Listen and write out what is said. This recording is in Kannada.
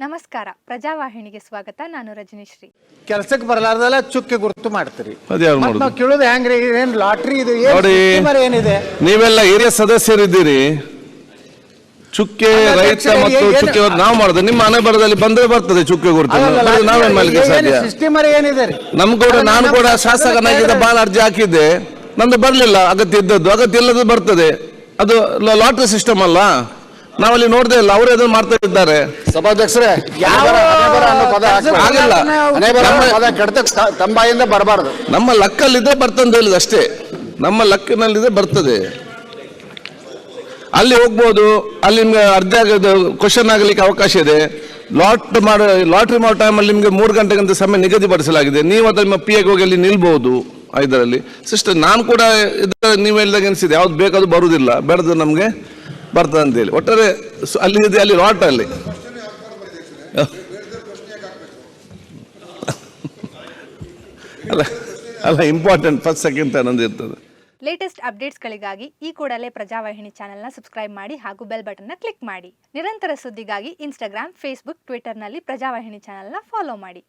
ನಮಸ್ಕಾರ. ಪ್ರಜಾವಾಹಿನಿಗೆ ಸ್ವಾಗತ. ನಾನು ರಜನೀಶ್ರೀ. ಕೆಲಸಕ್ಕೆ ಬರಲಾರ್ದಲ್ಲ ಚುಕ್ಕೆ ಗುರುತು ಮಾಡ್ತೀರಿ. ಅದ್ಯಾರು ಮಾಡುದು? ಕೇಳೋದು ಹೆಂಗ್ರಿ? ಏನ್ ಲಾಟ್ರಿ ಇದು? ಏನ್ ನೋಡಿ. scheme ಏನಿದೆ? ನೀವೆಲ್ಲ ಹಿರಿಯ ಸದಸ್ಯರಿದ್ದೀರಿ. ಚುಕ್ಕೆ ಅಲ್ಲ, ರೈತ ಅಧ್ಯಕ್ಷರೇ, ಮತ್ತು ಏನು- ಚುಕ್ಕೆ ನಾವು ಮಾಡುದು. ನಿಮ್ಮ ಮನೆ ಬರದಲ್ಲಿ ಬಂದ್ರೆ ಬರ್ತದೆ ಚುಕ್ಕೆ ಗುರುತು. ನಾವೇನ್ ಮಾಡ್ಲಿಕ್ಕೆ ಸಾಧ್ಯ? ಏನಿದೆ ರೀ? ನಮ್ ಕೂಡ ಅಲ್ಲ, ನಾನು ನಮ್ಮ ಕೂಡ ಶಾಸಕನಾಗಿದ್ದ ಬಾಲ ಬಾಳ ಅರ್ಜಿ ಹಾಕಿದ್ದೆ. ನಂದು ಬರ್ಲಿಲ್ಲ ಅಗತ್ಯ ಇದ್ದದ್ದು. ಅಗತ್ಯ ಇಲ್ಲದ್ದು ಬರ್ತದೆ. ಅದು ಲಾಟ್ರಿ ಸಿಸ್ಟಮ್ ಅಲ್ಲ? ನಾವಲ್ಲಿ ನೋಡ್ದೆ ಇಲ್ಲ ಅವರು ಅದನ್ನ ಮಾಡ್ತಾ ಇದ್ದಾರೆ. ಸಭಾಧ್ಯಕ್ಷರೇ ಯಾವ ಹಣೆಬರ- ಹಣೆಬರ ಪದ ಹಾಕ್ಬೇಡಿ. ಆಗಿಲ್ಲ. ಹಣೆಬರ ಅನ್ನೋ ನಮ್ಮ- ಪದ ಕೆಡ್ತಕ್ ತ- ತಮ್ಮ ಬಾಯಿಂದ ಬರಬಾರ್ದು. ನಮ್ಮ ಲಕ್ಕಲ್ಲಿದ್ರೆ ಬರ್ತಂತ ಹೇಳಿದ ಅಷ್ಟೇ. ನಮ್ಮ ಲಕ್ಕಿನಲ್ಲಿದೆ ಬರ್ತದೆ. ಅಲ್ಲಿ ಹೋಗ್ಬೋದು ಅಲ್ಲಿ ನಿಮ್ಗೆ ಅರ್ಧ ಕ್ವಶನ್ ಆಗಲಿಕ್ಕೆ ಅವಕಾಶ ಇದೆ. ಲಾಟ್ ಮಾಡೋ ಲಾಟ್ರಿ ಮಾಡೋ ಟೈಮಲ್ಲಿ ನಿಮಗೆ ಮೂರು ಗಂಟೆಗಂತ ಸಮಯ ನಿಗದಿಪಡಿಸಲಾಗಿದೆ ನೀವು ಅಥವಾ ನಿಮ್ಮ ಪಿ ಎಗೆ ಹೋಗಿ ಅಲ್ಲಿ ನಿಲ್ಬಹುದು ಇದರಲ್ಲಿ. ಸಿಸ್ಟರ್ ನಾನು ಕೂಡ ಇದರ ನೀವು ಹೇಳಿದಾಗ ಅನಿಸಿದೆ. ಯಾವ್ದು ಬೇಕಾದ್ರೂ ಬರುವುದಿಲ್ಲ ಬೇಡದು ನಮಗೆ? ಬರ್ತದೆ ಅಂತೇಳಿ ಒಟ್ಟಾರೆ ಅಲ್ಲಿ ಇದೆ, ಅಲ್ಲಿ ಲಾಟ್ ಅಲ್ಲಿ. ಅಲ್ಲ ಅಲ್ಲ ಇಂಪಾರ್ಟೆಂಟ್ ಫಸ್ಟ್ ಸೆಕೆಂಡ್ ಅನ್ನೋದು ಇರ್ತದೆ. ಲೇಟೆಸ್ಟ್ ಅಪ್ಡೇಟ್ಸ್ಗಳಿಗಾಗಿ ಈ ಕೂಡಲೇ ಪ್ರಜಾವಾಹಿನಿ ಚಾನೆಲ್ನ ಸಬ್ಸ್ಕ್ರೈಬ್ ಮಾಡಿ ಹಾಗೂ ಬೆಲ್ ಬಟನ್ನ ಕ್ಲಿಕ್ ಮಾಡಿ. ನಿರಂತರ ಸುದ್ದಿಗಾಗಿ ಇನ್ಸ್ಟಾಗ್ರಾಮ್ ಫೇಸ್ಬುಕ್ ಟ್ವಿಟರ್ನಲ್ಲಿ ಪ್ರಜಾವಾಹಿನಿ ಚಾನೆಲ್ನ ಫಾಲೋ ಮಾಡಿ.